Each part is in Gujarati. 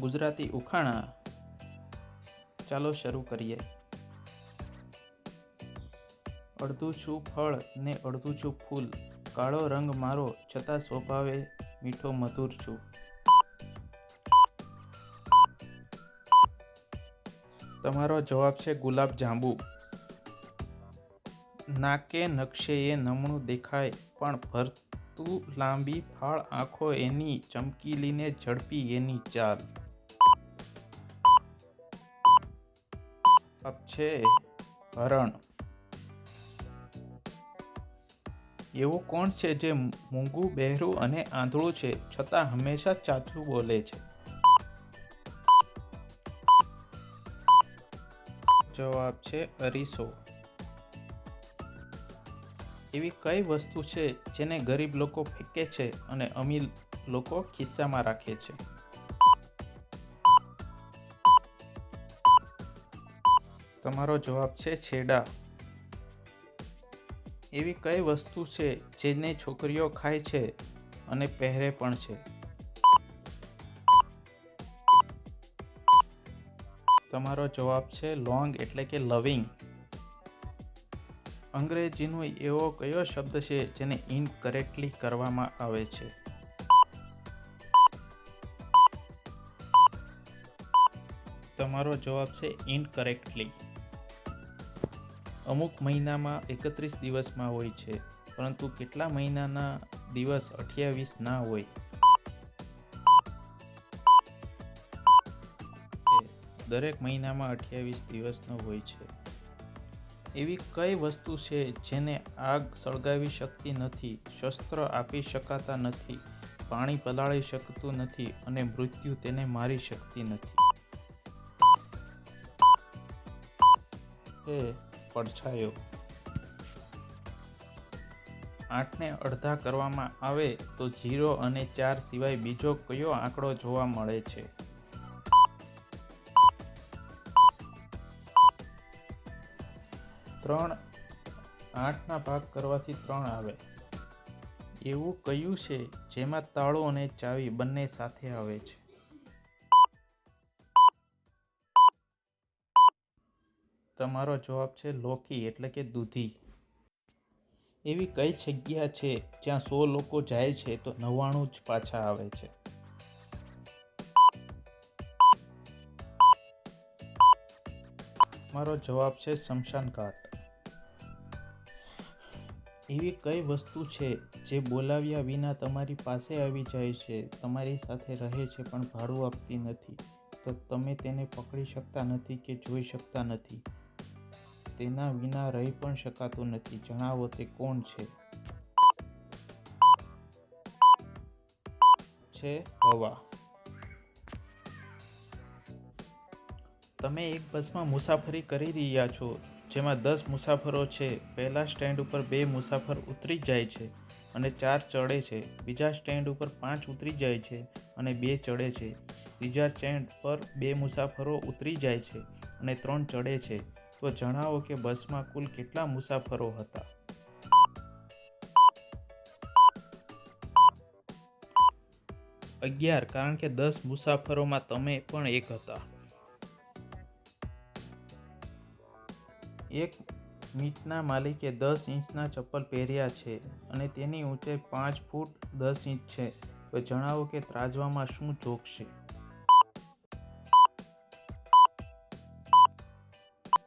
ગુજરાતી ઉખાણા. ચાલો શરૂ કરીએ. અડધું છું ફળ ને અડધું છું ફૂલ. કાળો રંગ મારો, છતાં સ્વભાવે મીઠો મધુર છું. તમારો જવાબ છે ગુલાબ જાંબુ. નાકે નકશે એ નમણું દેખાય, પણ ભરતું લાંબી ફાળ આંખો એની ચમકીલીને ઝડપી એની ચાલ. છે હરણ. એવું કોણ છે જે મૂંગું, બહેરું અને આંધળું છે, છતાં હંમેશા ચાચું બોલે છે? જવાબ છે અરીસો. એવી કઈ વસ્તુ છે જેને ગરીબ લોકો ફેંકે છે અને અમીર લોકો ખિસ્સામાં રાખે છે? તમારો જવાબ છે છેડા. એવી કઈ વસ્તુ છે જેને છોકરીઓ ખાય છે અને પહેરે પણ છે? તમારો જવાબ છે લોંગ એટલે કે લવિંગ અંગ્રેજીનો એવો કયો શબ્દ છે જેને ઇનકરેક્ટલી કરવામાં આવે છે? તમારો જવાબ છે ઇનકરેક્ટલી અમુક મહિનામાં એકત્રીસ દિવસમાં હોય છે, પરંતુ કેટલા મહિનાના દિવસ અઠ્યાવીસ ના હોય? દરેક મહિનામાં અઠ્યાવીસ દિવસનો હોય છે. એવી કઈ વસ્તુ છે જેને આગ સળગાવી શકતી નથી, શસ્ત્ર આપી શકાતા નથી, પાણી પલાળી શકતું નથી અને મૃત્યુ તેને મારી શકતી નથી? પડછાયો. આઠને અડધા કરવામાં આવે તો ઝીરો અને ચાર સિવાય બીજો કયો આંકડો જોવા મળે છે? ત્રણ. આઠના ભાગ કરવાથી ત્રણ આવે. એવું કયું છે જેમાં તાળો અને ચાવી બંને સાથે આવે છે? તમારો જવાબ છે લોકી, એટલે કે દૂધી. એવી કઈ જગ્યા છે જ્યાં સો લોકો જાય છે તો નવ્વાણું જ પાછા આવે છે? મારો જવાબ છે શમશાન ઘાટ એવી કઈ વસ્તુ છે જે બોલાવ્યા વિના તમારી પાસે આવી જાય છે, તમારી સાથે રહે છે પણ ભાડું આપતી નથી? તો તમે તેને પકડી શકતા નથી કે જોઈ શકતા નથી? તેના વિના રહી પણ શકાતું નથી. જણાવો તે કોણ છે? છે હવા. તમે એક બસમાં મુસાફરી કરી રહ્યા છો, જેમાં દસ મુસાફરો છે. પહેલા સ્ટેન્ડ ઉપર બે મુસાફર ઉતરી જાય છે અને ચાર ચડે છે. બીજા સ્ટેન્ડ ઉપર પાંચ ઉતરી જાય છે અને બે ચડે છે. ત્રીજા સ્ટેન્ડ પર બે મુસાફરો ઉતરી જાય છે અને ત્રણ ચડે છે. તો જણાવો કે બસમાં કુલ કેટલા મુસાફરો હતા? અગિયાર, કારણ કે દસ મુસાફરોમાં તમે પણ એક હતા. એક મીટના માલિકે દસ ઇંચના ચપ્પલ પહેર્યા છે અને તેની ઊંચાઈ પાંચ ફૂટ દસ ઇંચ છે. તો જણાવો કે ત્રાજવામાં શું જોખશે?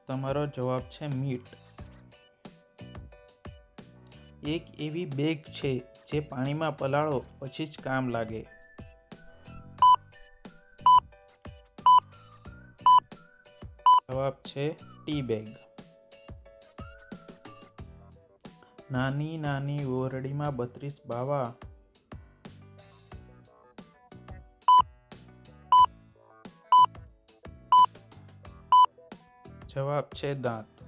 તમારો જવાબ છે મીટ. એક એવી બેગ છે જે પાણીમાં પલાળો પછી જ કામ લાગે. જવાબ છે ટી બેગ. નાની નાની ઓરડીમાં બત્રીસ બાવા જવાબ છે દાંત.